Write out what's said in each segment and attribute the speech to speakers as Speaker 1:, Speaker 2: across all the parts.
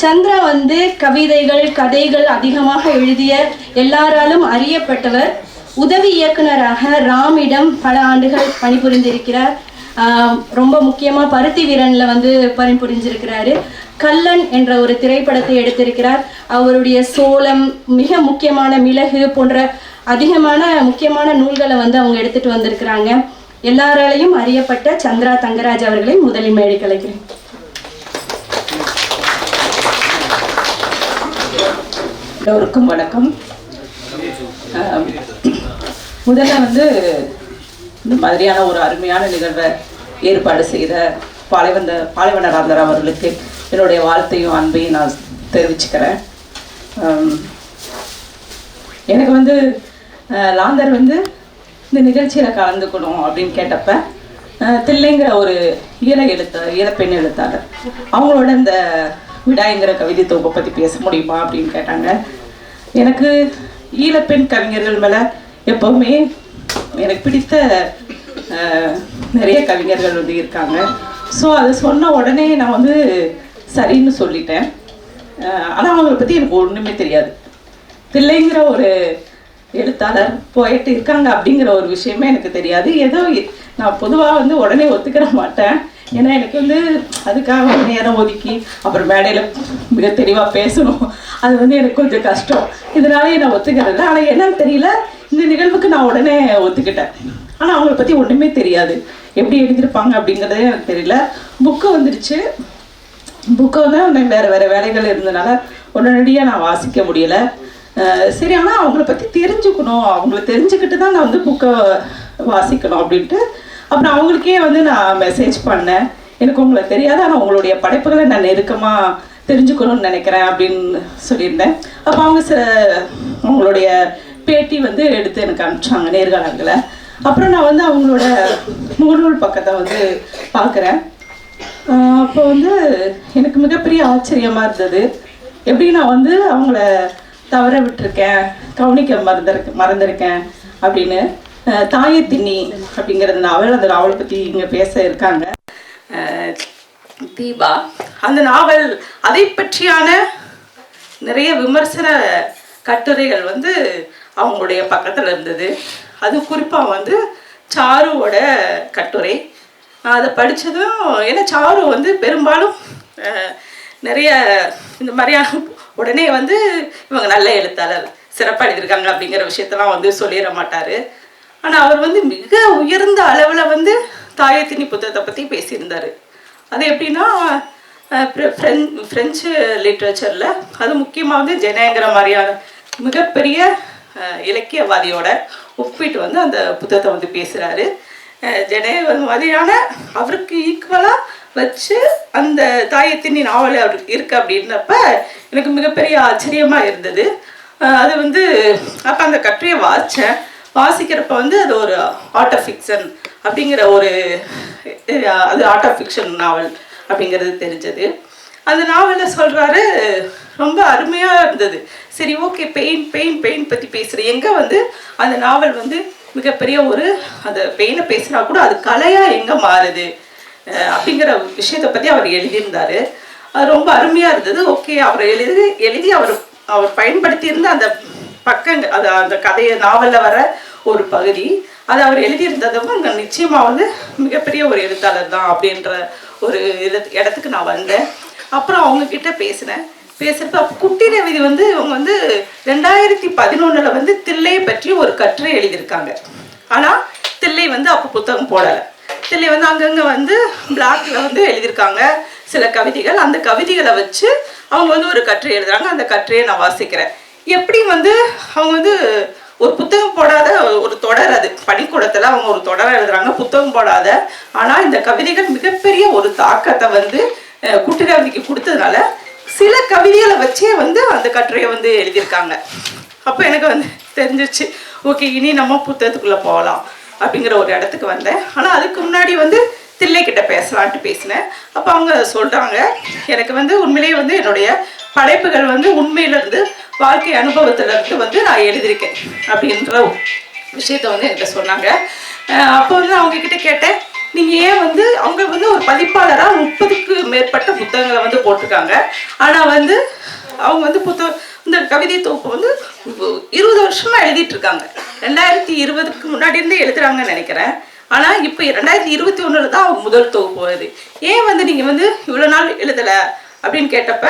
Speaker 1: சந்திரா வந்து கவிதைகள் கதைகள் அதிகமாக எழுதிய எல்லாராலும் அறியப்பட்டவர். உதவி இயக்குனராக ராமிடம் பல ஆண்டுகள் பணிபுரிந்திருக்கிறார். ரொம்ப முக்கியமாக பருத்தி வீரனில் வந்து பணிபுரிஞ்சிருக்கிறாரு. கல்லன் என்ற ஒரு திரைப்படத்தை எடுத்திருக்கிறார். அவருடைய சோளம் மிக முக்கியமான மிளகு போன்ற அதிகமான முக்கியமான நூல்களை வந்து அவங்க எடுத்துட்டு வந்திருக்கிறாங்க. எல்லாராலையும் அறியப்பட்ட சந்திரா தங்கராஜ் அவர்களை முதலில் மேடை கலைக்கிறேன்
Speaker 2: எல்லோருக்கும் வணக்கம். முதல்ல வந்து இந்த மாதிரியான ஒரு அருமையான நிகழ்வை ஏற்பாடு செய்த பாலைவந்த பாலைவனராந்தர் அவர்களுக்கு என்னுடைய வாழ்த்தையும் அன்பையும் நான் தெரிவிச்சுக்கிறேன். எனக்கு வந்து லாந்தர் வந்து இந்த நிகழ்ச்சியில் கலந்துக்கணும் அப்படின்னு கேட்டப்ப தில்லைங்கிற ஒரு ஈர எழுத்த ஈரப்பெண் எழுத்தாளர். அவங்களோட இந்த விடாய்ங்கிற கவிதை தொகுப்பை பற்றி பேச முடியுமா அப்படின்னு கேட்டாங்க. எனக்கு ஈழப்பெண் கவிஞர்கள் மேலே எப்போவுமே எனக்கு பிடித்த நிறைய கவிஞர்கள் வந்து இருக்காங்க. ஸோ அது சொன்ன உடனே நான் வந்து சரின்னு சொல்லிட்டேன். ஆனால் அவங்களை பற்றி எனக்கு ஒன்றுமே தெரியாது. தில்லைங்கிற ஒரு எழுத்தாளர் போயிட்டு இருக்காங்க அப்படிங்கிற ஒரு விஷயமே எனக்கு தெரியாது. ஏதோ நான் பொதுவாக வந்து உடனே ஒத்துக்கிற மாட்டேன். ஏன்னா எனக்கு வந்து அதுக்காக நேரம் ஒதுக்கி அப்புறம் மேடையில் மிக தெளிவாக பேசணும். அது வந்து எனக்கு கொஞ்சம் கஷ்டம். இதனாலே நான் ஒத்துக்கிறது ஆனால் என்னன்னு தெரியல? இந்த நிகழ்வுக்கு நான் உடனே ஒத்துக்கிட்டேன். ஆனால் அவங்கள பற்றி ஒன்றுமே தெரியாது. எப்படி எழுதியிருப்பாங்க அப்படிங்கிறதே எனக்கு தெரியல. புக்கு வந்துடுச்சு. புக்கை வந்து வேறு வேறு வேலைகள் இருந்தனால உடனடியாக நான் வாசிக்க முடியலை. சரி ஆனால் அவங்கள பற்றி தெரிஞ்சுக்கணும். அவங்கள தெரிஞ்சுக்கிட்டு தான் நான் வந்து புக்கை வாசிக்கணும் அப்படின்ட்டு அப்புறம் அவங்களுக்கே வந்து நான் மெசேஜ் பண்ணேன். எனக்கு உங்களை தெரியாது ஆனால் உங்களுடைய படைப்புகளை நான் நெருக்கமாக தெரிஞ்சுக்கணும்னு நினைக்கிறேன் அப்படின்னு சொல்லியிருந்தேன். அப்போ அவங்க சில அவங்களுடைய பேட்டி வந்து எடுத்து எனக்கு அனுப்பிச்சாங்க நேர்காணல்களை அப்புறம் நான் வந்து அவங்களோட முகநூல் பக்கத்தை வந்து பார்க்குறேன். அப்போ வந்து எனக்கு மிகப்பெரிய ஆச்சரியமாக இருந்தது. எப்படி நான் வந்து அவங்கள தவற விட்டுருக்கேன் கவனிக்க மறந்துருக்க மறந்துருக்கேன் அப்படின்னு. தாயை திண்ணி அப்படிங்கிறது நாவல் அந்த நாவலை பற்றி இங்கே பேச இருக்காங்க. தீபா அந்த நாவல் அதை பற்றியான நிறைய விமர்சன கட்டுரைகள் வந்து அவங்களுடைய பக்கத்தில் இருந்தது. அது குறிப்பாக வந்து சாருவோட கட்டுரை. அதை படித்ததும் ஏன்னா சாரு வந்து பெரும்பாலும் நிறைய இந்த மாதிரியான உடனே வந்து இவங்க நல்ல எழுத்தாளர் சிறப்பாக எழுதியிருக்காங்க அப்படிங்கிற விஷயத்தெல்லாம் வந்து சொல்லிட மாட்டார். ஆனால் அவர் வந்து மிக உயர்ந்த அளவில் வந்து தாயத்தினி புத்தகத்தை பற்றி பேசியிருந்தார். அது எப்படின்னா ஃப்ரெஞ்சு லிட்ரேச்சரில் அது முக்கியமாக வந்து ஜெனேங்கிற மாதிரியான மிகப்பெரிய இலக்கியவாதியோட ஒப்பிட்டு வந்து அந்த புத்தகத்தை வந்து பேசுகிறாரு ஜெனே மாதிரியான அவருக்கு ஈக்குவலாக வச்சு அந்த தாயத்தினி நாவல் அவருக்கு இருக்கு அப்படின்றப்ப எனக்கு மிகப்பெரிய ஆச்சரியமாக இருந்தது. அது வந்து அப்போ அந்த கட்டுரையை வாச்சேன் வாசிக்கிறப்ப வந்து அது ஒரு ஆர்ட் ஆஃப் ஃபிக்ஷன் அப்படிங்கிற ஒரு அது ஆர்ட் ஆஃப் ஃபிக்ஷன் நாவல் அப்படிங்கிறது தெரிஞ்சது. அந்த நாவலில் சொல்கிறாரு ரொம்ப அருமையாக இருந்தது. சரி ஓகே பெயின் பெயின் பெயின் பற்றி பேசுகிறேன் எங்கே வந்து அந்த நாவல் வந்து மிகப்பெரிய ஒரு அந்த பெயினை பேசுனா கூட அது கலையாக எங்கே மாறுது? அப்படிங்கிற விஷயத்தை பற்றி அவர் எழுதியிருந்தாரு. அது ரொம்ப அருமையாக இருந்தது. ஓகே அவர் எழுதி எழுதி அவர் அவர் பயன்படுத்தியிருந்த அந்த பக்கங்கள் அது அந்த கதையை நாவலில் வர ஒரு பகுதி. அது அவர் எழுதியிருந்ததும் அங்கே நிச்சயமாக வந்து மிகப்பெரிய ஒரு எழுத்தாளர் தான் அப்படின்ற ஒரு இது இடத்துக்கு நான் வந்தேன். அப்புறம் அவங்கக்கிட்ட பேசினேன். பேசுகிறப்ப குட்டி ரவிதி வந்து இவங்க வந்து ரெண்டாயிரத்தி பதினொன்றில் வந்து தில்லையை பற்றி ஒரு கட்டுரை எழுதியிருக்காங்க. ஆனால் தில்லை வந்து அப்போ புத்தகம் போடலை. தில்லை வந்து அங்கங்கே வந்து பிளாக்ல வந்து எழுதியிருக்காங்க சில கவிதைகள். அந்த கவிதைகளை வச்சு அவங்க வந்து ஒரு கட்டுரை எழுதுறாங்க. அந்த கட்டுரையை நான் வாசிக்கிறேன். எப்படி வந்து அவங்க வந்து ஒரு புத்தகம் போடாத ஒரு தொடர் அது? பள்ளிக்கூடத்தில் அவங்க ஒரு தொடர் எழுதுறாங்க புத்தகம் போடாத. ஆனால் இந்த கவிதைகள் மிகப்பெரிய ஒரு தாக்கத்தை வந்து அஹ், கொடுத்ததுனால சில கவிதைகளை வச்சே வந்து அந்த கட்டுரையை வந்து எழுதியிருக்காங்க. அப்போ எனக்கு வந்து தெரிஞ்சிச்சு ஓகே இனி நம்ம புத்தகத்துக்குள்ளே போகலாம் அப்படிங்கிற ஒரு இடத்துக்கு வந்தேன். ஆனால் அதுக்கு முன்னாடி வந்து தில்லை கிட்ட பேசலான்ட்டு பேசினேன். அப்போ அவங்க சொல்கிறாங்க எனக்கு வந்து உண்மையிலேயே வந்து என்னுடைய படைப்புகள் வந்து உண்மையிலேருந்து வாழ்க்கை அனுபவத்தில் இருந்து வந்து நான் எழுதியிருக்கேன் அப்படின்ற விஷயத்த வந்து என்கிட்ட சொன்னாங்க. அப்போ வந்து அவங்க கிட்ட கேட்டேன் நீங்க ஏன் வந்து அவங்க வந்து ஒரு பதிப்பாளராக முப்பதுக்கு மேற்பட்ட புத்தகங்களை வந்து போட்டிருக்காங்க. ஆனா வந்து அவங்க வந்து புத்தக இந்த கவிதை தொகுப்பு வந்து இருபது வருஷமா எழுதிட்டு இருக்காங்க ரெண்டாயிரத்தி இருபதுக்கு முன்னாடி இருந்தே எழுதுறாங்கன்னு நினைக்கிறேன். ஆனா இப்போ ரெண்டாயிரத்தி இருபத்தி ஒண்ணுல தான் அவங்க முதல் தொகுப்பு வருது. ஏன் வந்து நீங்க வந்து இவ்வளவு நாள் எழுதல? அப்படின்னு கேட்டப்ப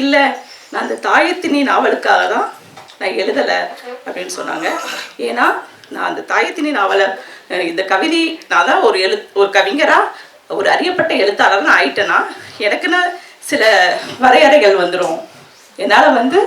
Speaker 2: இல்லை நான் அந்த தாயத்தினி நாவலுக்காக தான் நான் எழுதலை அப்படின்னு சொன்னாங்க. ஏன்னா நான் அந்த தாயத்தினி நாவலை இந்த கவிதை நான் தான் ஒரு எழு ஒரு கவிஞராக ஒரு அறியப்பட்ட எழுத்தாளர்னு ஆயிட்டேன்னா எனக்குன்னு சில வரையறைகள் வந்துடும் என்னால் வந்து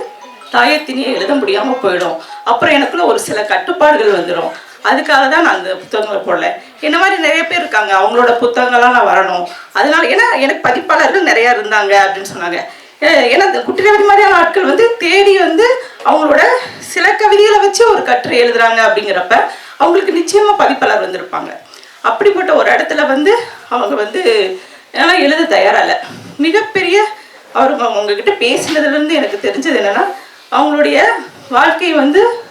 Speaker 2: தாயத்தினியை எழுத முடியாமல் போயிடும். அப்புறம் எனக்குள்ள ஒரு சில கட்டுப்பாடுகள் வந்துடும் அதுக்காக தான் நான் அந்த புத்தகங்களை போடல. என்ன மாதிரி நிறைய பேர் இருக்காங்க. அவங்களோட புத்தகங்கள்லாம் நான் வரணும். அதனால ஏன்னா எனக்கு பதிப்பாளர்கள் நிறையா இருந்தாங்க அப்படின்னு சொன்னாங்க. ஏன்னா இந்த குட்டிரவதி மாதிரியான ஆட்கள் வந்து தேடி வந்து அவங்களோட சில கவிதைகளை வச்சு ஒரு கட்டுரை எழுதுறாங்க அப்படிங்கிறப்ப அவங்களுக்கு நிச்சயமா பதிப்பாளர் வந்திருப்பாங்க. அப்படிப்பட்ட ஒரு இடத்துல வந்து அவங்க வந்து ஏன்னா எழுத தயாரா மிகப்பெரிய அவர் அவங்கக்கிட்ட பேசினதுலேருந்து எனக்கு தெரிஞ்சது என்னன்னா அவங்களுடைய வாழ்க்கை வந்து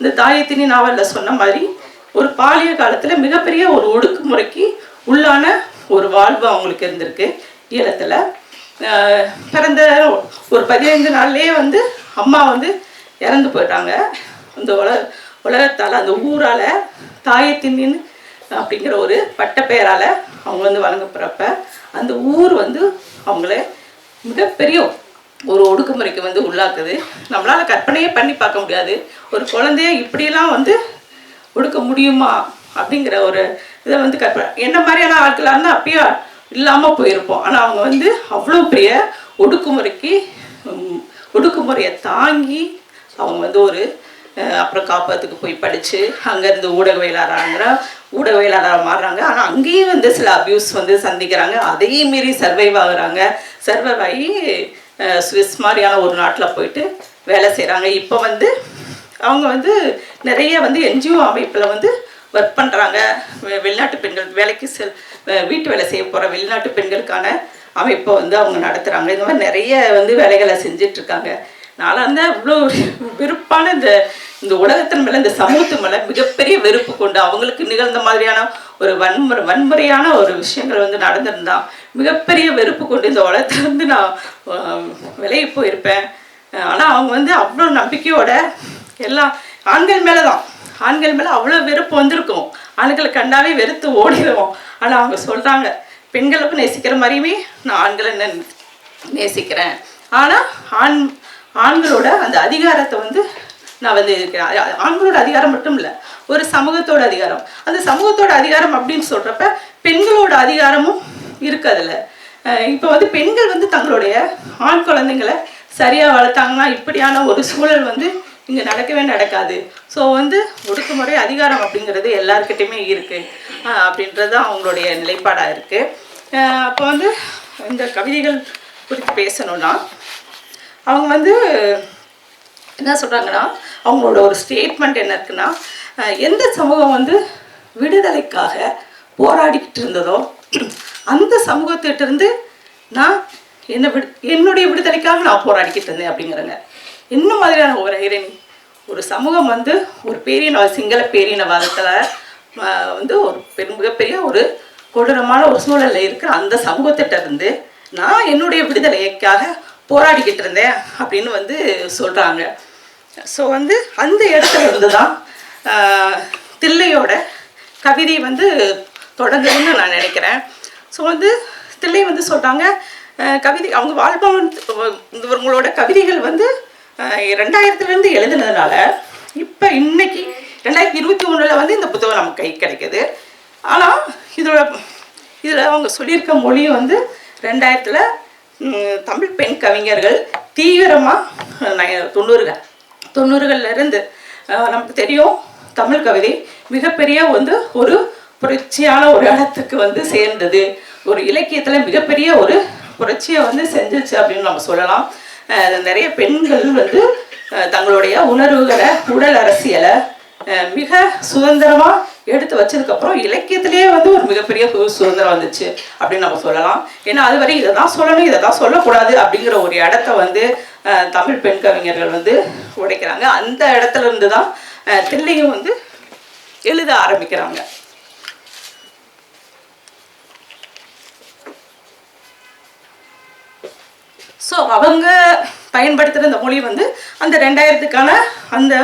Speaker 2: இந்த தாயத்தினி நாவலில் சொன்ன மாதிரி ஒரு பாலிய காலத்துல மிகப்பெரிய ஒரு ஒடுக்குமுறைக்கு உள்ளான ஒரு வாழ்வு அவங்களுக்கு இருந்திருக்கு. ஈழத்துல. பிறந்த ஒரு பதினைந்து நாள்லேயே வந்து அம்மா வந்து இறந்து போயிட்டாங்க. இந்த உல உலகத்தால் அந்த ஊரால் தாயத்தின்னு அப்படிங்கிற ஒரு பட்டப்பெயரால் அவங்க வந்து வழங்கப்படுறப்ப அந்த ஊர் வந்து அவங்கள மிகப்பெரிய ஒரு ஒடுக்குமுறைக்கு வந்து உள்ளாக்குது. நம்மளால் கற்பனையே பண்ணி பார்க்க முடியாது. ஒரு குழந்தைய இப்படியெல்லாம் வந்து ஒடுக்க முடியுமா அப்படிங்கிற ஒரு இதை வந்து கற்பனை என்ன மாதிரியான ஆட்களாக இருந்தால் அப்பயே இல்லாமல் போயிருப்போம். ஆனால் அவங்க வந்து அவ்வளோ பெரிய ஒடுக்குமுறைக்கு ஒடுக்குமுறையை தாங்கி அவங்க வந்து ஒரு அப்புறம் காப்பகத்துக்கு போய் படித்து அங்கேருந்து ஊடகவியலாளராங்கிற ஊடகவியலாளராக மாறுறாங்க. ஆனால் அங்கேயும் வந்து சில அபியூஸ் வந்து சந்திக்கிறாங்க. அதையும் மீறி சர்வைவ் ஆகுறாங்க. சர்வைவ் ஆகி சுவிஸ் மாதிரியான ஒரு நாட்டில் போயிட்டு வேலை செய்கிறாங்க இப்போ வந்து அவங்க வந்து நிறைய வந்து என்ஜிஓ அமைப்பில் வந்து ஒர்க் பண்ணுறாங்க வெளிநாட்டு பெண்கள் வேலைக்கு செல் வீட்டு வேலை செய்ய போகிற வெளிநாட்டு பெண்களுக்கான அமைப்பை வந்து அவங்க நடத்துகிறாங்க இந்த மாதிரி நிறைய வந்து வேலைகளை செஞ்சிட்ருக்காங்க. நான் வந்து இவ்வளோ வெறுப்பான இந்த இந்த உலகத்தின் மேலே இந்த சமூகத்து மேலே மிகப்பெரிய வெறுப்பு கொண்டு அவங்களுக்கு நிகழ்ந்த மாதிரியான ஒரு வன்முறை வன்முறையான ஒரு விஷயங்கள் வந்து நடந்திருந்தா மிகப்பெரிய வெறுப்பு கொண்டு இந்த உலகத்தை வந்து நான் விலகி போயிருப்பேன். ஆனால் அவங்க வந்து அவ்வளோ நம்பிக்கையோட எல்லாம் ஆண்கள் மேலே தான் ஆண்கள் மேலே அவ்வளோ வெறுப்பு வந்திருக்கும். ஆண்களை கண்டாவே வெறுத்து ஓடிடுவோம். ஆனால் அவங்க சொல்கிறாங்க பெண்களுக்கு நேசிக்கிற மாதிரியுமே நான் ஆண்களை என்ன நேசிக்கிறேன். ஆனால் ஆண் ஆண்களோட அந்த அதிகாரத்தை வந்து நான் வந்து இருக்கிறேன். ஆண்களோட அதிகாரம் மட்டும் இல்லை ஒரு சமூகத்தோட அதிகாரம். அந்த சமூகத்தோட அதிகாரம் அப்படின்னு சொல்கிறப்ப பெண்களோட அதிகாரமும் இருக்கு இப்போ வந்து பெண்கள் வந்து தங்களுடைய ஆண் குழந்தைங்களை சரியாக வளர்த்தாங்கன்னா இப்படியான ஒரு சூழல் வந்து இங்கே நடக்கவே நடக்காது. ஸோ வந்து ஒடுக்குமுறை அதிகாரம் அப்படிங்கிறது எல்லாருக்கிட்டையுமே இருக்குது அப்படின்றது தான் அவங்களுடைய நிலைப்பாடாக இருக்குது அப்போ வந்து இந்த கவிதைகள் குறித்து பேசணும்னா அவங்க வந்து என்ன சொல்கிறாங்கன்னா அவங்களோட ஒரு ஸ்டேட்மெண்ட் என்ன இருக்குன்னா எந்த சமூகம் வந்து விடுதலைக்காக போராடிக்கிட்டு இருந்ததோ அந்த சமூகத்திட்டிருந்து நான் என்ன விடு என்னுடைய விடுதலைக்காக நான் போராடிக்கிட்டு இருந்தேன் அப்படிங்கிறாங்க. என்ன மாதிரியான ஒரு இரணி ஒரு சமூகம் வந்து ஒரு பேரின சிங்கள பேரினவாதத்தில் வந்து ஒரு பெரும் மிகப்பெரிய ஒரு கொடூரமான ஒரு சூழலில் இருக்கிற அந்த சமூகத்திட்ட இருந்து நான் என்னுடைய விடுதலைக்காக போராடிக்கிட்டு இருந்தேன் அப்படின்னு வந்து சொல்கிறாங்க ஸோ வந்து அந்த இடத்துல இருந்து தான் தில்லையோட கவிதை வந்து தொடங்குதுன்னு நான் நினைக்கிறேன். ஸோ வந்து தில்லை வந்து சொல்கிறாங்க கவிதை அவங்க வாழ்பவன் இவங்களோட கவிதைகள் வந்து ரெண்டாயிரத்துலேருந்து எழுதுனதுனால இப்போ இன்னைக்கு ரெண்டாயிரத்தி இருபத்தி ஒன்றில் வந்து இந்த புத்தகம் நமக்கு கை கிடைக்குது. ஆனால் இதோட இதில் அவங்க சொல்லியிருக்க மொழி வந்து ரெண்டாயிரத்தில் தமிழ் பெண் கவிஞர்கள் தீவிரமாக தொண்ணூறுகள். தொண்ணூறுகள்லேருந்து நமக்கு தெரியும் தமிழ் கவிதை மிகப்பெரிய வந்து ஒரு புரட்சியான ஒரு இடத்துக்கு வந்து சேர்ந்தது. ஒரு இலக்கியத்தில் மிகப்பெரிய ஒரு புரட்சியை வந்து செஞ்சுச்சு அப்படின்னு நம்ம சொல்லலாம். நிறைய பெண்கள் வந்து தங்களுடைய உணர்வுகளை உடல் அரசியலை மிக சுதந்திரமா எடுத்து வச்சதுக்கப்புறம் இலக்கியத்திலேயே வந்து ஒரு மிகப்பெரிய சுதந்திரம் வந்துச்சு அப்படின்னு நம்ம சொல்லலாம். ஏன்னா அது வரை இதை தான் சொல்லணும் இதை தான் சொல்லக்கூடாது அப்படிங்கிற ஒரு இடத்த வந்து தமிழ் பெண் கவிஞர்கள் வந்து உடைக்கிறாங்க. அந்த இடத்துல இருந்து தான் தில்லையும் வந்து எழுத ஆரம்பிக்கிறாங்க. ஸோ அவங்க பயன்படுத்துகிற இந்த மொழி வந்து அந்த ரெண்டாயிரத்துக்கான அந்த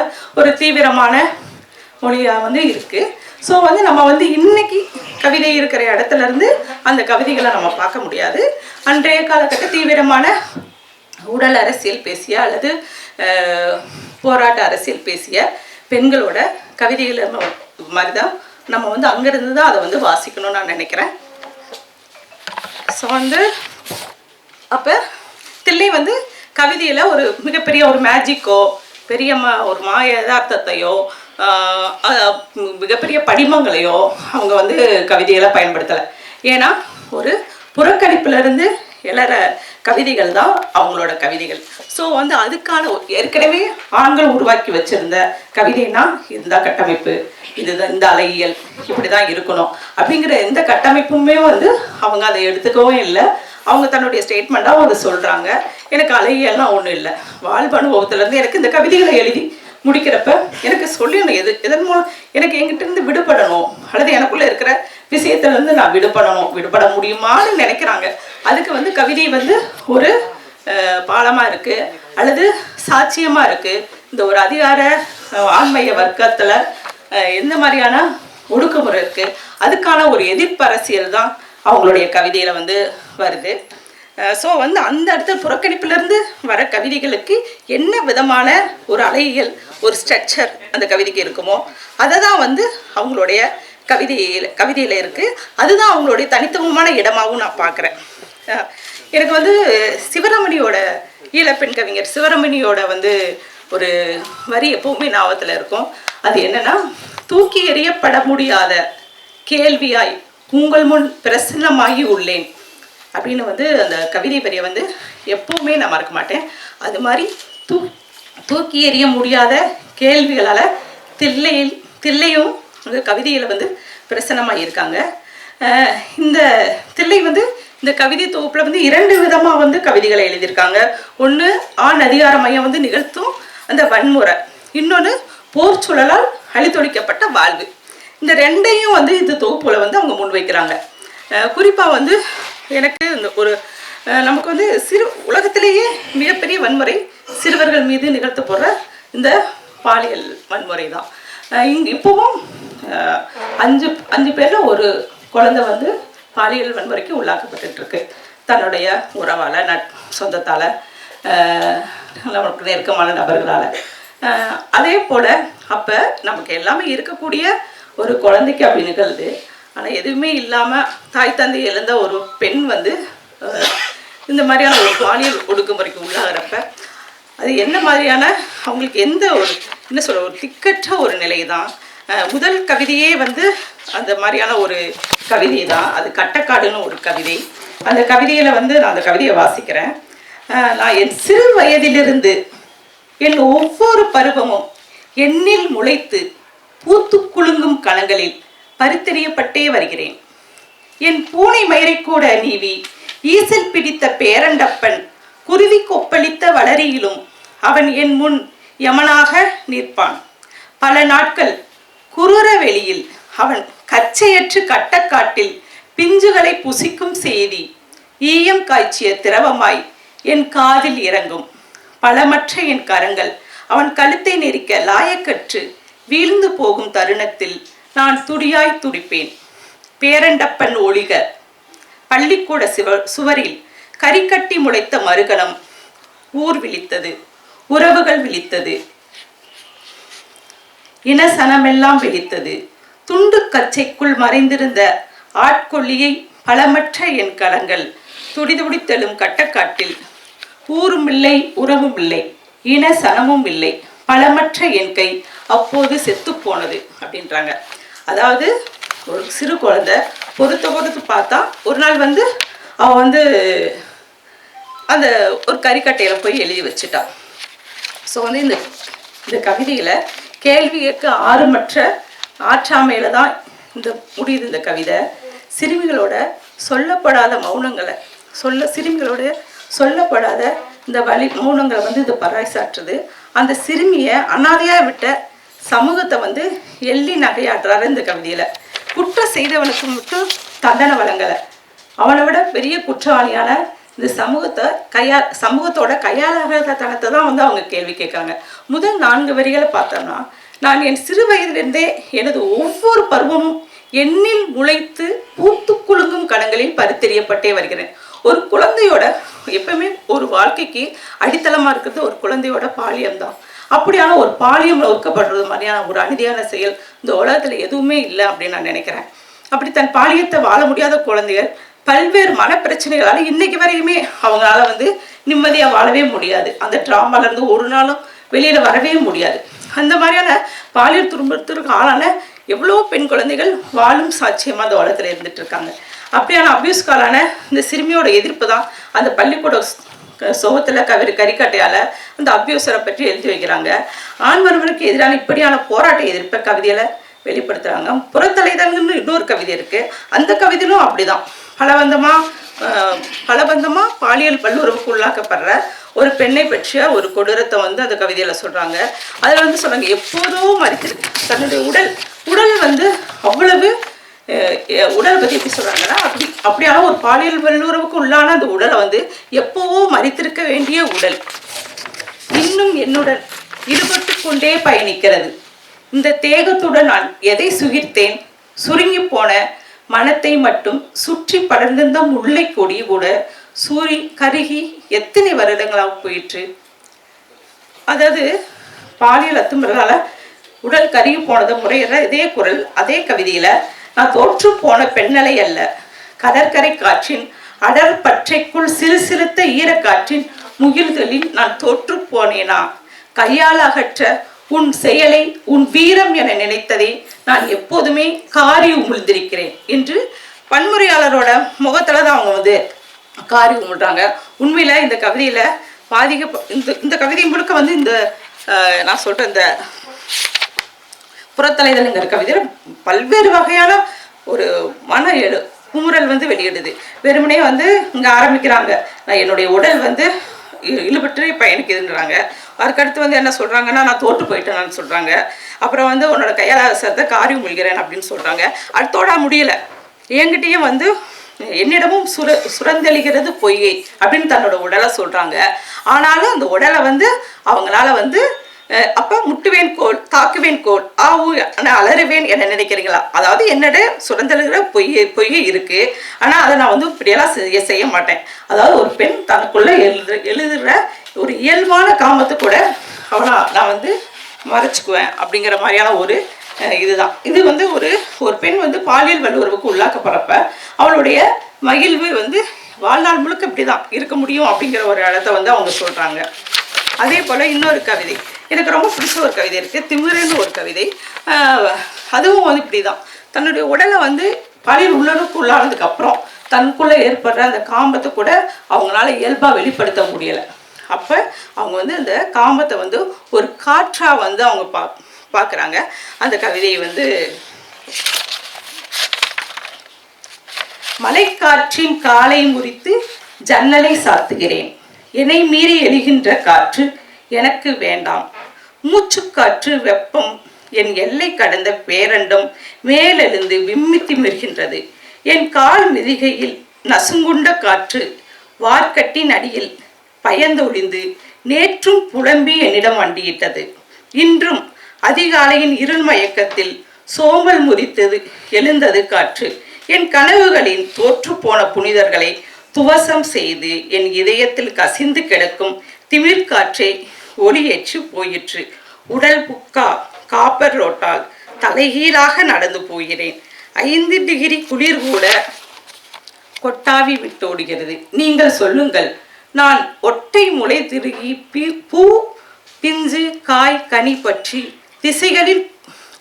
Speaker 2: ஒரு தீவிரமான மொழியாக வந்து இருக்குது ஸோ வந்து நம்ம வந்து இன்னைக்கு கவிதை இருக்கிற இடத்துல இருந்து அந்த கவிதைகளை நம்ம பார்க்க முடியாது. அன்றைய காலகட்ட தீவிரமான உடல் அரசியல் பேசிய அல்லது போராட்ட அரசியல் பேசிய பெண்களோட கவிதைகளை மாதிரி தான் நம்ம வந்து அங்கேருந்து தான் அதை வந்து வாசிக்கணும்னு நான் நினைக்கிறேன். ஸோ வந்து அப்போ தில்லை வந்து கவிதையில் ஒரு மிகப்பெரிய ஒரு மேஜிக்கோ பெரிய ஒரு மாய யதார்த்தத்தையோ மிகப்பெரிய படிமங்களையோ அவங்க வந்து கவிதையில பயன்படுத்தலை. ஏன்னா ஒரு புறக்கணிப்பிலிருந்து எழற கவிதைகள் தான் அவங்களோட கவிதைகள். ஸோ வந்து அதுக்கான ஏற்கனவே ஆண்கள் உருவாக்கி வச்சிருந்த கவிதைனா இந்த கட்டமைப்பு இதுதான் இந்த அலையியல் இப்படி தான் இருக்கணும். அப்படிங்கிற எந்த கட்டமைப்புமே வந்து அவங்க அதை எடுத்துக்கவும் இல்லை. அவங்க தன்னுடைய ஸ்டேட்மெண்ட்டாக அவங்க சொல்கிறாங்க எனக்கு அலையெல்லாம் ஒன்றும் இல்லை. வாழ்வு அனுபவத்துலேருந்து எனக்கு இந்த கவிதைகளை எழுதி முடிக்கிறப்ப எனக்கு சொல்லணும் எது எதன் மூலம் எனக்கு எங்கிட்டேருந்து விடுபடணும். அல்லது எனக்குள்ளே இருக்கிற விஷயத்துலேருந்து நான் விடுபடணும். விடுபட முடியுமான்னு நினைக்கிறாங்க. அதுக்கு வந்து கவிதை வந்து ஒரு பாலமாக இருக்குது அல்லது சாட்சியமாக இருக்குது இந்த ஒரு அதிகார ஆண்மைய வர்க்கத்தில் எந்த மாதிரியான ஒடுக்குமுறை இருக்குது அதுக்கான ஒரு எதிர்ப்பு அரசியல் தான் அவங்களுடைய கவிதையில் வந்து வருது. ஸோ வந்து அந்த இடத்துல புறக்கணிப்பிலிருந்து வர கவிதைகளுக்கு என்ன விதமான ஒரு அலையியல் ஒரு ஸ்ட்ரக்சர் அந்த கவிதைக்கு இருக்குமோ அதை தான் வந்து அவங்களுடைய கவிதையில் கவிதையில் இருக்குது அதுதான் அவங்களுடைய தனித்துவமான இடமாகவும் நான் பார்க்குறேன். எனக்கு வந்து சிவரமணியோட ஈழப்பெண் கவிஞர் சிவரமணியோட வந்து ஒரு வரி எப்பவுமே ஞாபகத்தில் இருக்கும். அது என்னன்னா தூக்கி எறியப்பட முடியாத கேள்வியாய் உங்கள் முன் பிரசன்னமாகி உள்ளேன். அப்படின்னு வந்து அந்த கவிதை பெரிய வந்து எப்பவுமே நான் மறக்க மாட்டேன். அது மாதிரி தூ தூக்கி எறிய முடியாத கேள்விகளால் தில்லையில் தில்லையும் வந்து கவிதையில் வந்து பிரசன்னமாக இருக்காங்க. இந்த தில்லை வந்து இந்த கவிதை தொகுப்பில் வந்து இரண்டு விதமாக வந்து கவிதைகளை எழுதியிருக்காங்க. ஒன்று ஆண் அதிகார மையம் வந்து நிகழ்த்தும் அந்த வன்முறை. இன்னொன்று போர் சூழலால் அழித்தொழிக்கப்பட்ட வாழ்வு. இந்த ரெண்டையும் வந்து இந்த தொகுப்புல வந்து அவங்க முன்வைக்கிறாங்க வைக்கிறாங்க. குறிப்பாக வந்து எனக்கு இந்த ஒரு நமக்கு வந்து சிறு உலகத்திலேயே மிகப்பெரிய வன்முறை சிறுவர்கள் மீது நிகழ்த்தப்படுற இந்த பாலியல் வன்முறை தான். இங்கே இப்போவும் அஞ்சு அஞ்சு பேரில் ஒரு குழந்தை வந்து பாலியல் வன்முறைக்கு உள்ளாக்கப்பட்டுருக்கு. தன்னுடைய உறவால் நட் சொந்தத்தால் நமக்கு நெருக்கமான நபர்களால். அதே போல் அப்போ நமக்கு எல்லாமே இருக்கக்கூடிய ஒரு குழந்தைக்கு அப்படி நிகழுது ஆனால் எதுவுமே இல்லாமல் தாய் தந்தை இழந்த ஒரு பெண் வந்து இந்த மாதிரியான ஒரு பாலியல் ஒடுக்குமுறைக்கு உள்ளாகிறப்ப அது என்ன மாதிரியான அவங்களுக்கு எந்த ஒரு என்ன சொல்ல ஒரு திக்கற்ற ஒரு நிலை தான் முதல் கவிதையே வந்து அந்த மாதிரியான ஒரு கவிதை தான் அது கட்டக்காடுன்னு ஒரு கவிதை. அந்த கவிதையில் வந்து நான் அந்த கவிதையை வாசிக்கிறேன். நான் என் சிறு வயதிலிருந்து என் ஒவ்வொரு பருவமும் எண்ணில் முளைத்து பூத்து குலுங்கும் களங்களில் பரித்தெறியப்பட்டே வருகிறேன். என் பூனை மயிரை கூட நீவி ஈசல் பிடித்த பேரண்டப்பன் குருவி கொப்பளித்த வளரியிலும் அவன் என் முன் யமனாக நிற்பான். பல நாட்கள் குரூர வெளியில் அவன் கச்சையற்று கட்டக்காட்டில் பிஞ்சுகளை புசிக்கும் செய்தி ஈயம் காய்ச்சிய திரவமாய் என் காதில் இறங்கும். பலமற்ற என் கரங்கள் அவன் கழுத்தை நெரிக்க லாயக்கற்று வீழ்ந்து போகும் தருணத்தில் நான் துடியாய் துடிப்பேன். பேரண்டப்பன் ஒளிக பள்ளிக்கூட சிவ சுவரில் கரிக்கட்டி முளைத்த மறுகணம் ஊர் விழித்தது உறவுகள் விழித்தது. இனசனமெல்லாம் விழித்தது துண்டு கச்சைக்குள் மறைந்திருந்த ஆட்கொல்லியை பலமற்ற என் கரங்கள் துடிதுடித்தெழும் கட்டக்காட்டில். ஊரும் இல்லை உறவும் இல்லை இன சனமும் இல்லை பலமற்ற என் கை அப்போது செத்து போனது அப்படின்றாங்க. அதாவது ஒரு சிறு குழந்தை பொறுத்த பொறுத்து பார்த்தா ஒரு நாள் வந்து அவன் வந்து அந்த ஒரு கறிக்கட்டையில் போய் எழுதி வச்சுட்டான் ஸோ வந்து இந்த இந்த கவிதையில் கேள்வி ஆறுமற்ற ஆற்றாமையில தான் இந்த முடியுது இந்த கவிதை. சிறுமிகளோட சொல்லப்படாத மௌனங்களை சொல்ல சிறுமிகளோட சொல்லப்படாத இந்த வழி மௌனங்களை வந்து இது பறைசாற்றுது. அந்த சிறுமியை அனாதையாக விட்ட சமூகத்தை வந்து எள்ளி நகையாடுறாரு இந்த கவிதையில். குற்றம் செய்தவனுக்கு மட்டும் தண்டனை வழங்கலை. அவனை விட பெரிய குற்றவாளியான இந்த சமூகத்தை கையா சமூகத்தோட கையாளாக தனத்தை தான் வந்து அவங்க கேள்வி கேட்குறாங்க. முதல் நான்கு வரிகளை பார்த்தோம்னா நான் என் சிறு வயதிலிருந்தே எனது ஒவ்வொரு பருவமும் எண்ணில் முளைத்து பூத்து குலுங்கும் கடங்களில் பரித்தெறியப்பட்டே வருகிறேன். ஒரு குழந்தையோட எப்பவுமே ஒரு வாழ்க்கைக்கு அடித்தளமாக இருக்கிறது ஒரு குழந்தையோட பாலியம் தான் அப்படியான ஒரு பாலியம் ஒதுக்கப்படுறது மாதிரியான ஒரு அநீதியான செயல் இந்த உலகத்தில் எதுவுமே இல்லை அப்படின்னு நான் நினைக்கிறேன். அப்படி தன் பாலியத்தை வாழ முடியாத குழந்தைகள் பல்வேறு மனப்பிரச்சனைகளால இன்னைக்கு வரையுமே அவங்களால வந்து நிம்மதியாக வாழவே முடியாது. அந்த ட்ராமாலேருந்து ஒரு நாளும் வெளியில் வரவே முடியாது. அந்த மாதிரியான பாலியல் துன்பத்திற்கு ஆளான எவ்வளோ பெண் குழந்தைகள் வாழும் சாட்சியமாக அந்த உலகத்தில் இருந்துட்டு இருக்காங்க. அப்படியான அபியூஸ்காலான இந்த சிறுமியோட எதிர்ப்பு தான் அந்த பள்ளிக்கூட சோகத்தில் கவிர கரிக்கட்டையால அந்த அபியூசரை பற்றி எழுதி வைக்கிறாங்க. ஆண்மரவனுக்கு எதிரான இப்படியான போராட்ட எதிர்ப்பை கவிதையில் வெளிப்படுத்துகிறாங்க புறத்தலைதல்னு இன்னொரு கவிதை இருக்குது அந்த கவிதையிலும் அப்படிதான். பலவந்தமாக ஆஹ், பாலியல் வல்லுறவுக்கு உள்ளாக்கப்படுற ஒரு பெண்ணை பற்றிய ஒரு கொடூரத்தை வந்து அந்த கவிதையில சொல்றாங்க. அதுல வந்து சொல்றாங்க எப்போதோ மறித்திருக்கு தன்னுடைய உடல். உடல் வந்து அவ்வளவு உடலை பத்தி எப்படி சொல்றாங்கன்னா அப்படி அப்படியான ஒரு பாலியல் வல்லுறவுக்கு உள்ளான அந்த உடலை வந்து எப்போவோ மறித்திருக்க வேண்டிய உடல். இன்னும் என்னுடன் ஈடுபட்டு கொண்டே பயணிக்கிறது. இந்த தேகத்துடன் நான் எதை சுகிர்த்தேன் சுருங்கி போன மனத்தை மட்டும் சுற்றி படர்ந்திருந்த முல்லை கொடி கூட சூரி கருகி எத்தனை வருடங்களாக போயிற்று? அதாவது பாலியல் அத்துமுறையால உடல் கருகி போனதை முறையிற இதே குரல் அதே கவிதையில நான் தோற்று போன பெண்ணலை அல்ல. கடற்கரை காற்றின் அடர் பற்றைக்குள் சிறு சிறுத்த ஈரக்காற்றின் முகில்களில் நான் தோற்று போனேனா? கையால் அகற்ற உன் செயலை உன் வீரம் என நினைத்ததை நான் எப்போதுமே காரி உமிழ்ந்திருக்கிறேன் என்று பன்முறையாளரோட முகத்துல தான் அவங்க வந்து காரி கும்பிட்றாங்க. உண்மையில் இந்த கவிதையில் பாதிக்க இந்த இந்த கவிதை முழுக்க வந்து இந்த நான் சொல்கிறேன் இந்த புறத்தலைதல்ங்கிற கவிதையில் பல்வேறு வகையான ஒரு மன எழு குமுறல் வந்து வெளியிடுது. வெறுமனே வந்து இங்கே ஆரம்பிக்கிறாங்க. நான் என்னுடைய உடல் வந்து இழுபட்டு பயணிக்குதுன்றாங்க அதுக்கடுத்து வந்து என்ன சொல்கிறாங்கன்னா நான் தோற்று போயிட்டேன்னு சொல்கிறாங்க அப்புறம் வந்து உன்னோட கையால் சேர்த்த காரியம் முழுகிறேன் அப்படின்னு சொல்கிறாங்க அடுத்தோட முடியலை. என்கிட்டயும் வந்து என்னிடமும் சுர சுரந்தெளிகிறது பொய்யை அப்படின்னு தன்னோட உடலை சொல்கிறாங்க ஆனாலும் அந்த உடலை வந்து அவங்களால வந்து அப்போ அப்ப முட்டுவேன் கோல் தாக்குவேன் கோல் ஆவு ஆனா அலறுவேன் என நினைக்கிறீங்களா அதாவது என்னோட சுரந்தெழுகிற பொய் பொய் இருக்கு. ஆனா அதை நான் வந்து இப்படியெல்லாம் செய்ய செய்ய மாட்டேன். அதாவது ஒரு பெண் தனக்குள்ள எழுது எழுதுற ஒரு இயல்பான காமத்தை கூட அவனா நான் வந்து மறைச்சிக்குவேன் அப்படிங்கிற மாதிரியான ஒரு இதுதான். இது வந்து ஒரு ஒரு பெண் வந்து பாலியல் வல்லுறவுக்கு உள்ளாக்கப்படுறப்ப அவளுடைய மகிழ்வு வந்து வாழ்நாள் முழுக்க இப்படிதான் இருக்க முடியும் அப்படிங்கிற ஒரு இடத்த வந்து அவங்க சொல்றாங்க. அதே போல் இன்னொரு கவிதை. எனக்கு ரொம்ப பிடிச்ச ஒரு கவிதை இருக்குது திமிருன்னு ஒரு கவிதை. அதுவும் வந்து இப்படி தான் தன்னுடைய உடலை வந்து பாலியல் உள்ளனுக்கு உள்ளானதுக்கு அப்புறம் தனக்குள்ளே ஏற்படுற அந்த காமத்தை கூட அவங்களால இயல்பாக வெளிப்படுத்த முடியலை. அப்போ அவங்க வந்து அந்த காமத்தை வந்து ஒரு காற்றாக வந்து அவங்க பா பார்க்குறாங்க அந்த கவிதையை வந்து மலைக்காற்றின் காலை முறித்து ஜன்னலை சாத்துகிறேன். என்னை மீறி எழுகின்ற காற்று எனக்கு வேண்டாம். மூச்சுக்காற்று வெப்பம் என் எல்லை கடந்த பேரண்டம் மேலெழுந்து விம்மி திமிர்கின்றது. என் கால் மிதிகையில் நசுங்குண்ட காற்று வார்க்கட்டின் அடியில் பயந்தொழிந்து நேற்றும் புலம்பி என்னிடம் வண்டியிட்டது. இன்றும் அதிகாலையின் இருள் மயக்கத்தில் சோம்பல் முறித்தது எழுந்தது காற்று. என் கனவுகளின் தோற்றுப்போன புனிதர்களை துவசம் செய்து என் இதயத்தில் கசிந்து கிடக்கும் திமிர் காற்றை ஒளியேற்று போயிற்று. உடல் புக்கா காப்பர் ரோட்டால் தலைகீழாக நடந்து போகிறேன். ஐந்து டிகிரி குளிர் கூட கொட்டாவி விட்டோடுகிறது நீங்கள் சொல்லுங்கள் நான் ஒட்டை முளை திருகி பூ பிஞ்சு காய் கனி பற்றி திசைகளில்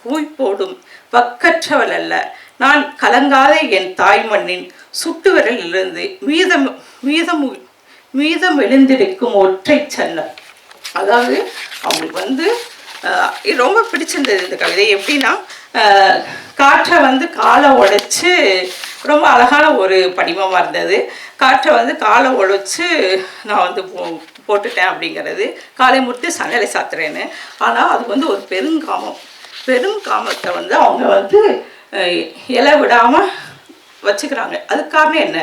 Speaker 2: பூய் போடும் வக்கற்றவள் அல்ல. நான் கலங்காத என் தாய் மண்ணின் சுட்டுவரலிலிருந்து மீதம் மீதம் மீதம் எழுந்திருக்கும் ஒற்றை சன்னம். அதாவது அவங்களுக்கு வந்து ரொம்ப பிடிச்சிருந்தது இந்த கவிதை. எப்படின்னா காற்றை வந்து காலை உடைச்சு ரொம்ப அழகான ஒரு படிமமாக இருந்தது. காற்றை வந்து காலை உடைச்சு நான் வந்து போட்டுட்டேன் அப்படிங்கிறது காலைமூர்த்தி சன்னலை சாத்துறேன்னு ஆனால் அது வந்து ஒரு பெருங்காமம். பெருங்காமத்தை வந்து அவங்க வந்து இலை விடாமல் வச்சுக்கிறாங்க. அதுக்கு காரணம் என்ன?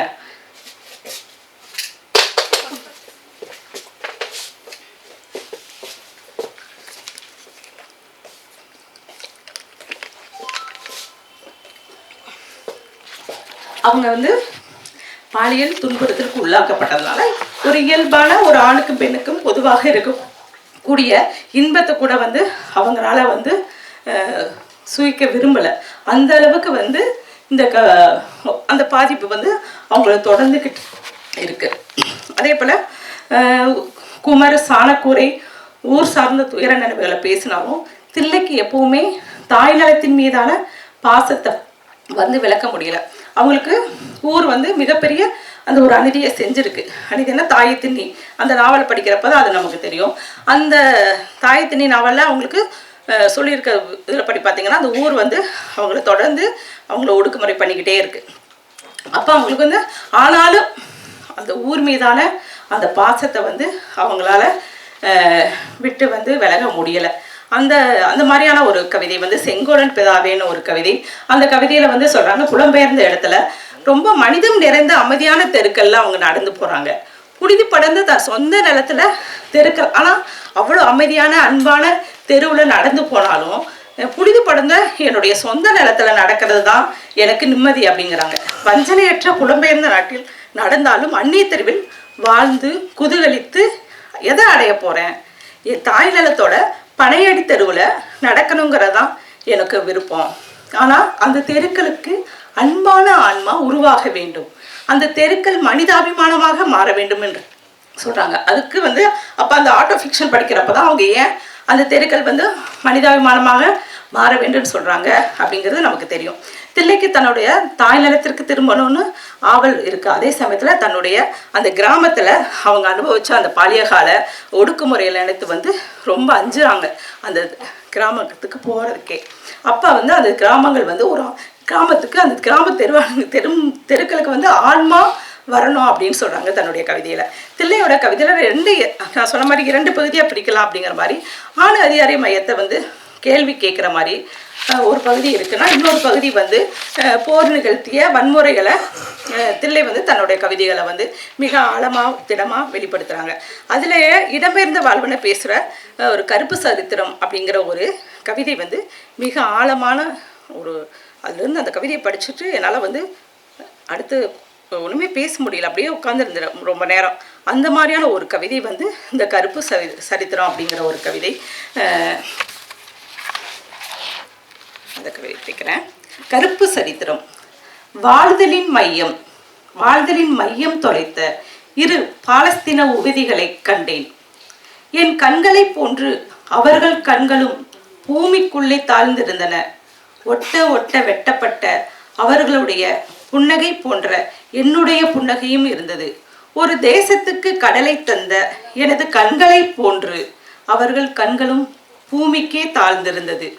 Speaker 2: அவங்க வந்து பாலியல் துன்புறுத்தலுக்கு உள்ளாக்கப்பட்டதுனால ஒரு இயல்பான ஒரு ஆணுக்கும் பெண்ணுக்கும் பொதுவாக இருக்கக்கூடிய இன்பத்தை கூட வந்து அவங்களால வந்து சுவிக்க சுயிக்க விரும்பலை. அந்த அளவுக்கு வந்து இந்த க அந்த பாதிப்பு வந்து அவங்கள தொடர்ந்துக்கிட்டு இருக்கு. அதே போல் குமர சாணக்கூரை ஊர் சார்ந்த துயர நினைவுகளை பேசினாலும் தில்லைக்கு எப்பவுமே தாய் நலத்தின் மீதான பாசத்தை வந்து விளக்க முடியல. அவங்களுக்கு ஊர் வந்து மிகப்பெரிய அந்த ஒரு அநீதியை செஞ்சிருக்கு. அநீதினா என்ன? திண்ணி. அந்த நாவல் படிக்கிறப்ப தான் அது நமக்கு தெரியும். அந்த தாயத்தினி நாவலில் அவங்களுக்கு சொல்லியிருக்க இதில் படி பார்த்தீங்கன்னா அந்த ஊர் வந்து அவங்கள தொடர்ந்து அவங்கள ஒடுக்குமுறை பண்ணிக்கிட்டே இருக்குது அப்போ அவங்களுக்கு வந்து ஆனாலும் அந்த ஊர் மீதான அந்த பாசத்தை வந்து அவங்களால விட்டு வந்து விலக முடியலை. அந்த அந்த மாதிரியான ஒரு கவிதை வந்து செங்கோடன் பிதாவேன்னு ஒரு கவிதை. அந்த கவிதையில் வந்து சொல்கிறாங்க புலம்பெயர்ந்த இடத்துல ரொம்ப மனிதம் நிறைந்த அமைதியான தெருக்கள்லாம் அவங்க நடந்து போறாங்க. புழுதி படர்ந்த தன் சொந்த நிலத்துல தெருக்கள். ஆனா அவ்வளோ அமைதியான அன்பான தெருவுல நடந்து போனாலும் அஹ் படந்த படர்ந்த என்னுடைய சொந்த நிலத்துல நடக்கிறது தான் எனக்கு நிம்மதி அப்படிங்கிறாங்க. வஞ்சனையற்ற புலம்பெயர்ந்த நாட்டில் நடந்தாலும் அந்நிய தெருவில் வாழ்ந்து குதூகலித்து எதை அடைய போறேன்? என் தாய் நிலத்தோட பனையடி தெருவில் நடக்கணுங்கிறதான் எனக்கு விருப்பம். ஆனால் அந்த தெருக்களுக்கு அன்பான ஆன்மா உருவாக வேண்டும். அந்த தெருக்கள் மனிதாபிமானமாக மாற வேண்டும் என்று சொல்கிறாங்க அதுக்கு வந்து அப்போ அந்த ஆட்டோ ஃபிக்ஷன் படிக்கிறப்ப தான் அவங்க ஏன் அந்த தெருக்கள் வந்து மனிதாபிமானமாக மாற வேண்டும்னு சொல்கிறாங்க அப்படிங்கிறது நமக்கு தெரியும். தில்லைக்கு தன்னுடைய தாய் நிலத்திற்கு திரும்பணும்னு ஆவல் இருக்குது அதே சமயத்தில் தன்னுடைய அந்த கிராமத்தில் அவங்க அனுபவித்த அந்த பாலியகால ஒடுக்குமுறையில் நினைத்து வந்து ரொம்ப அஞ்சுறாங்க அந்த கிராமத்துக்கு போகிறதுக்கே அப்போ வந்து அந்த கிராமங்கள் வந்து ஒரு கிராமத்துக்கு அந்த கிராம தெருவா தெரு தெருக்களுக்கு வந்து ஆன்மா வரணும் அப்படின்னு சொல்கிறாங்க தன்னுடைய கவிதையில். தில்லையோட கவிதையில் ரெண்டு நான் சொன்ன மாதிரி இரண்டு பகுதியாக பிரிக்கலாம் அப்படிங்கிற மாதிரி ஆணு அதிகாரி மையத்தை வந்து கேள்வி கேட்குற மாதிரி ஒரு பகுதி இருக்குன்னா இன்னொரு பகுதி வந்து போர் நிகழ்த்திய வன்முறைகளை தில்லை வந்து தன்னுடைய கவிதைகளை வந்து மிக ஆழமாக திடமாக வெளிப்படுத்துகிறாங்க அதுல இடம்பெயர்ந்த வாழ்வுன்னு பேசுகிற ஒரு கருப்பு சரித்திரம் அப்படிங்கிற ஒரு கவிதை வந்து மிக ஆழமான ஒரு அதுலேருந்து அந்த கவிதையை படிச்சுட்டு என்னால் வந்து அடுத்து ஒன்றுமே பேச முடியல. அப்படியே உட்காந்துருந்துடும் ரொம்ப நேரம். அந்த மாதிரியான ஒரு கவிதை வந்து இந்த கருப்பு சரி சரித்திரம் அப்படிங்கிற ஒரு கவிதை அந்த கவிதை கேட்குறேன் கருப்பு சரித்திரம். வாழ்தலின் மையம் வாழ்தலின் மையம் தொலைத்த இரு பாலஸ்தீன உபதிகளை கண்டேன். என் கண்களைப் போன்று அவர்கள் கண்களும் பூமிக்குள்ளே தாழ்ந்திருந்தன. ஒட்ட ஒட்ட வெட்டப்பட்ட அவர்களுடைய புன்னகை போன்ற என்னுடைய புன்னகையும் இருந்தது. ஒரு தேசத்துக்கு கடலை தந்த எனது கண்களைப் போன்று அவர்கள் கண்களும் பூமிக்கே தாழ்ந்திருந்தது.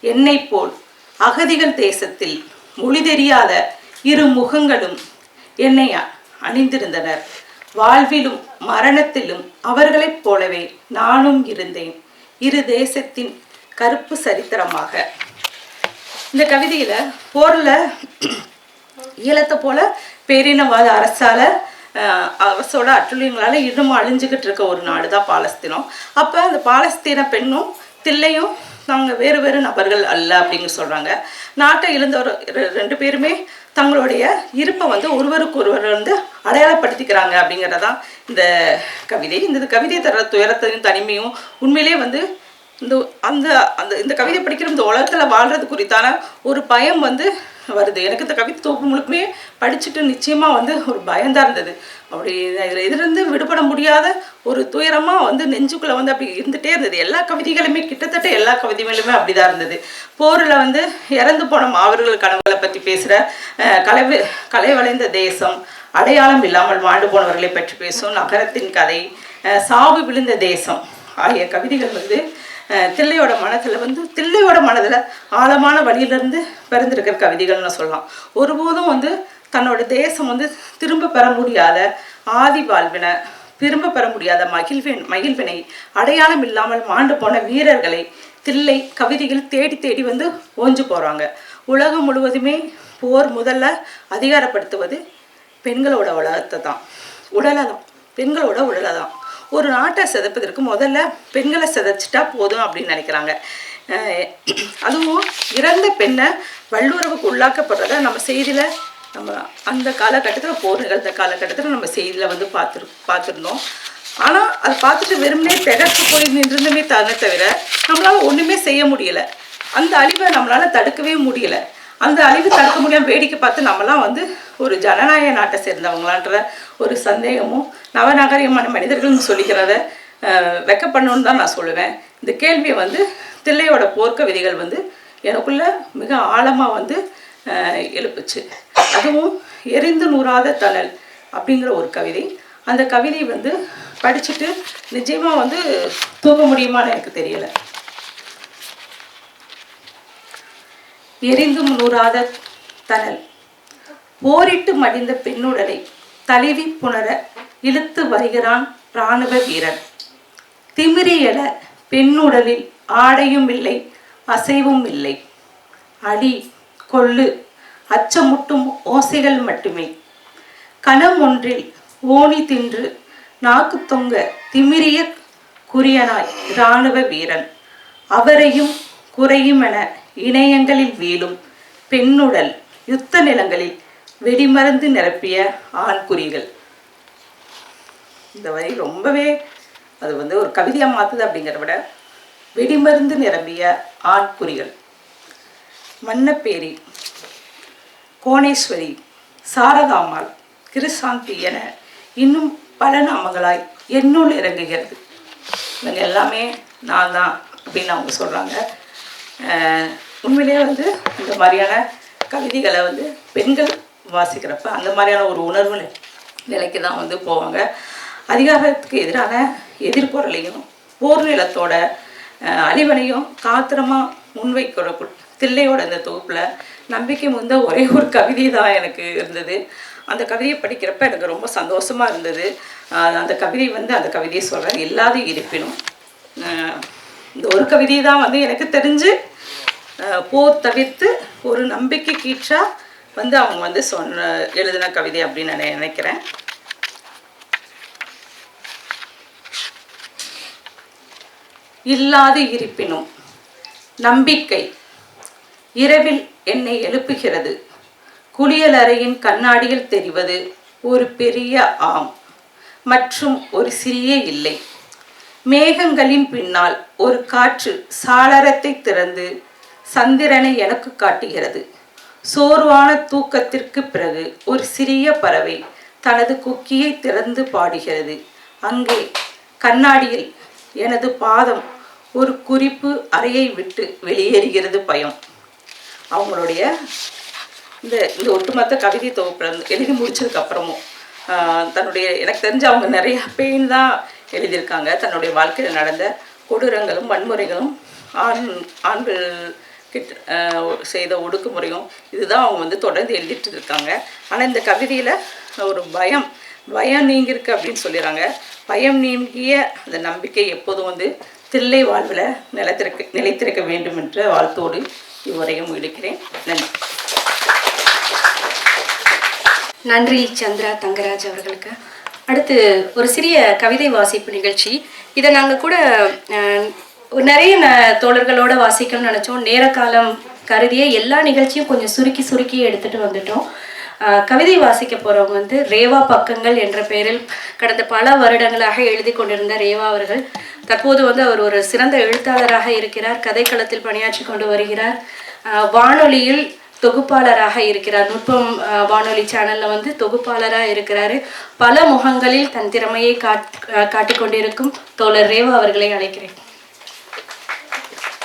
Speaker 2: என்னைப் போல் அகதிகள் தேசத்தில் மொழி தெரியாத இரு முகங்களும் என்னை அ- அணிந்திருந்தனர். வாழ்விலும் மரணத்திலும் அவர்களைப் போலவே நானும் இருந்தேன். இரு தேசத்தின் கருப்பு சரித்திரமாக. இந்த கவிதையில போர்ல ஈழத்தை போல பேரினவாத அரசால அரசோட அட்டுழியங்களால இன்னும் அழிஞ்சுக்கிட்டு இருக்க ஒரு நாடு தான் பாலஸ்தீனம். அப்போ அந்த பாலஸ்தீன பெண்ணும் தில்லையும் நாங்கள் வேறு வேறு நபர்கள் அல்ல அப்படின்னு சொல்றாங்க. நாட்டை இழந்தவர் ரெ- ரெண்டு பேருமே தங்களுடைய இருப்பை வந்து ஒருவருக்கு ஒருவர் வந்து அடையாளப்படுத்திக்கிறாங்க அப்படிங்கிறதான் இந்த கவிதை. இந்த கவிதை தர துயரத்தையும் தனிமையும் உண்மையிலேயே வந்து இந்த அந்த அந்த இந்த கவிதை படிக்கிற இந்த உலகத்தில் வாழ்றது குறித்தான ஒரு பயம் வந்து வருது. எனக்கு இந்த கவிதை தொகுப்பு முழுக்குமே படிச்சுட்டு நிச்சயமாக வந்து ஒரு பயம்தான் இருந்தது. அப்படி இதில் இதிலிருந்து விடுபட முடியாத ஒரு துயரமாக வந்து நெஞ்சுக்குள்ளே வந்து அப்படி இருந்துகிட்டே இருந்தது. எல்லா கவிதைகளுமே கிட்டத்தட்ட எல்லா கவிதைகளுமே அப்படிதான் இருந்தது. போரில் வந்து இறந்து போன மாவீரர்கள் கனவுகளை பற்றி பேசுகிற கலை கலை வளைந்த தேசம் அடையாளம் இல்லாமல் வாழ்ந்து போனவர்களை பற்றி பேசும் நகரத்தின் கதை சாவு விழுந்த தேசம் ஆகிய கவிதைகள் வந்து தில்லையோட மனதில் வந்து தில்லையோட மனதில் ஆழமான வழியிலிருந்து பிறந்திருக்கிற கவிதைகள்னு சொல்லலாம். ஒருபோதும் வந்து தன்னோட தேசம் வந்து திரும்ப பெற முடியாத ஆதி வாழ்வினை திரும்ப பெற முடியாத மகிழ்வின் மகிழ்வினை அடையாளம் இல்லாமல் மாண்டு போன வீரர்களை தில்லை கவிதைகள் தேடி தேடி வந்து ஓஞ்சு போகிறாங்க உலகம் முழுவதுமே போர் முதல்ல அதிகாரப்படுத்துவது பெண்களோட உலகத்தை தான் உடலை தான் பெண்களோட உடலை தான் ஒரு நாட்டை சிதப்பதற்கு முதல்ல பெண்களை சிதைச்சிட்டா போதும் அப்படின்னு நினைக்கிறாங்க. அதுவும் இறந்த பெண்ணை வல்லுறவுக்கு உள்ளாக்கப்படுறத நம்ம செய்தியில் நம்ம அந்த காலகட்டத்தில் போர் நிகழ்ந்த காலகட்டத்தில் நம்ம செய்தியில் வந்து பார்த்துரு பார்த்துருந்தோம். ஆனால் அதை பார்த்துட்டு வெறுமனே திகச்சு போய் நின்றுமே தவிர தவிர நம்மளால் ஒன்றுமே செய்ய முடியலை. அந்த அழிவை நம்மளால் தடுக்கவே முடியலை. அந்த அழிவு தடுக்க முடியாமல் வேடிக்கை பார்த்து நம்மலாம் வந்து ஒரு ஜனநாயக நாட்டை சேர்ந்தவங்களான்ற ஒரு சந்தேகமும் நவநாகரிகமான மனிதர்கள்னு சொல்லிக்கிறத வெக்க பண்ணணும்னு தான் நான் சொல்லுவேன். இந்த கேள்வியை வந்து தில்லையோட போர்க்க விதிகள் வந்து எனக்குள்ள மிக ஆழமாக வந்து எழுப்புச்சு. அதுவும் எரிந்து நூறாத தணல் அப்படிங்கிற ஒரு கவிதை. அந்த கவிதை வந்து படிச்சுட்டு நிச்சயமாக வந்து தூங்க முடியுமான்னு எனக்கு தெரியலை. எரிந்தும் நூறாத தனல் போரிட்டு மடிந்த பெண்ணுடலை தழுவி புணர இழுத்து வருகிறான் இராணுவ வீரன். திமிரியல பெண்ணுடலில் ஆடையும் இல்லை அசைவும் இல்லை. அடி கொள்ளு அச்சமுட்டும் ஓசைகள் மட்டுமே. கணம் ஒன்றில் ஓணி தின்று நாக்கு தொங்க திமிரிய குறியனாய் இராணுவ வீரன். அவரையும் குறையும் என இணையங்களில் வீழும் பெண்ணுடல் யுத்த நிலங்களில் வெடிமருந்து நிரப்பிய ஆண் குறிகள் இந்த வரி ரொம்பவே அது வந்து ஒரு கவிதையாக மாற்றுது அப்படிங்கிறத விட வெடிமருந்து நிரம்பிய ஆண்குறிகள். மன்னப்பேரி கோணேஸ்வரி சாரதாமாள் கிருசாந்தி என இன்னும் பல நாமங்களாய் என்னுள் இறங்குகிறது. இவங்க எல்லாமே நான் தான் அப்படின்னு அவங்க சொல்கிறாங்க உண்மையிலேயே வந்து இந்த மாதிரியான கவிதைகளை வந்து பெண்கள் வாசிக்கிறப்ப அந்த மாதிரியான ஒரு உணர்வு நிலைக்கு தான் வந்து போவாங்க. அதிகாரத்துக்கு எதிரான எதிர்பொருளையும் போர் நிலத்தோட அழிவனையும் காத்திரமாக முன்வைக்கிற தில்லையோட இந்த தொகுப்பில் நம்பிக்கை முந்த ஒரே ஒரு கவிதை தான் எனக்கு இருந்தது. அந்த கவிதையை படிக்கிறப்ப எனக்கு ரொம்ப சந்தோஷமாக இருந்தது. அந்த கவிதை வந்து அந்த கவிதையை சொல்கிறேன் இல்லாத இருப்பினும் இந்த ஒரு கவிதை தான் வந்து எனக்கு தெரிஞ்சு போர் தவிர்த்து ஒரு நம்பிக்கை கீற்றா வந்து அவங்க வந்து சொன்ன எழுதின கவிதை அப்படின்னு நான் நினைக்கிறேன். இல்லாது இருப்பினும் நம்பிக்கை இரவில் என்னை எழுப்புகிறது. குளியலறையின் கண்ணாடியில் தெரிவது ஒரு பெரிய ஆம் மற்றும் ஒரு சிறிய இல்லை. மேகங்களின் பின்னால் ஒரு காற்று சாளரத்தை திறந்து சந்திரனை எனக்கு காட்டுகிறது. சோர்வான தூக்கத்திற்கு பிறகு ஒரு சிறிய பறவை தனது குக்கியை திறந்து பாடுகிறது. அங்கே கண்ணாடியில் எனது பாதம் ஒரு குறிப்பு அறையை விட்டு வெளியேறுகிறது பயம். அவங்களுடைய இந்த இந்த ஒட்டுமொத்த கவிதை தொகுப்புல எழுதி முடிச்சதுக்கு அப்புறமும் தன்னுடைய எனக்கு தெரிஞ்சு அவங்க நிறைய பெயின் தான் எழுதியிருக்காங்க. தன்னுடைய வாழ்க்கையில் நடந்த கொடூரங்களும் வன்முறைகளும் ஆண் ஆண்கள் செய்த ஒடுக்குமுறையும் இதுதான் அவங்க வந்து தொடர்ந்து எழுதிட்டு இருக்காங்க ஆனால் இந்த கவிதையில் ஒரு பயம் பயம் நீங்கிருக்கு அப்படின்னு சொல்லிடுறாங்க பயம் நீங்கிய அந்த நம்பிக்கை எப்போதும் வந்து தில்லை வாழ்வில் நிலைத்திருக்க நிலைத்திருக்க வேண்டும் என்ற வாழ்த்தோடு இவ்வரையும் முடிக்கிறேன். நன்றி.
Speaker 1: நன்றி சந்திரா தங்கராஜ் அவர்களுக்கு. அடுத்து ஒரு சிறிய கவிதை வாசிப்பு நிகழ்ச்சி. இதை நாங்கள் கூட நிறைய தோழர்களோட வாசிக்கணும்னு நினச்சோம். நேர காலம் கருதிய எல்லா நிகழ்ச்சியும் கொஞ்சம் சுருக்கி சுருக்கி எடுத்துகிட்டு வந்துட்டோம். கவிதை வாசிக்க போகிறவங்க வந்து ரேவா பக்கங்கள் என்ற பெயரில் கடந்த பல வருடங்களாக எழுதி கொண்டிருந்த ரேவா அவர்கள். தற்போது வந்து அவர் ஒரு சிறந்த எழுத்தாளராக இருக்கிறார். கதைக்களத்தில் பணியாற்றி கொண்டு வருகிறார். வானொலியில் தொகுப்பாளராக இருக்கிறார். நுட்பம் வானொலி சேனல்ல வந்து தொகுப்பாளராக இருக்கிறாரு. பல முகங்களில் தன் திறமையை காட் காட்டிக்கொண்டிருக்கும் காட்டிக் கொண்டிருக்கும் தோழர் ரேவா அவர்களை அழைக்கிறேன்.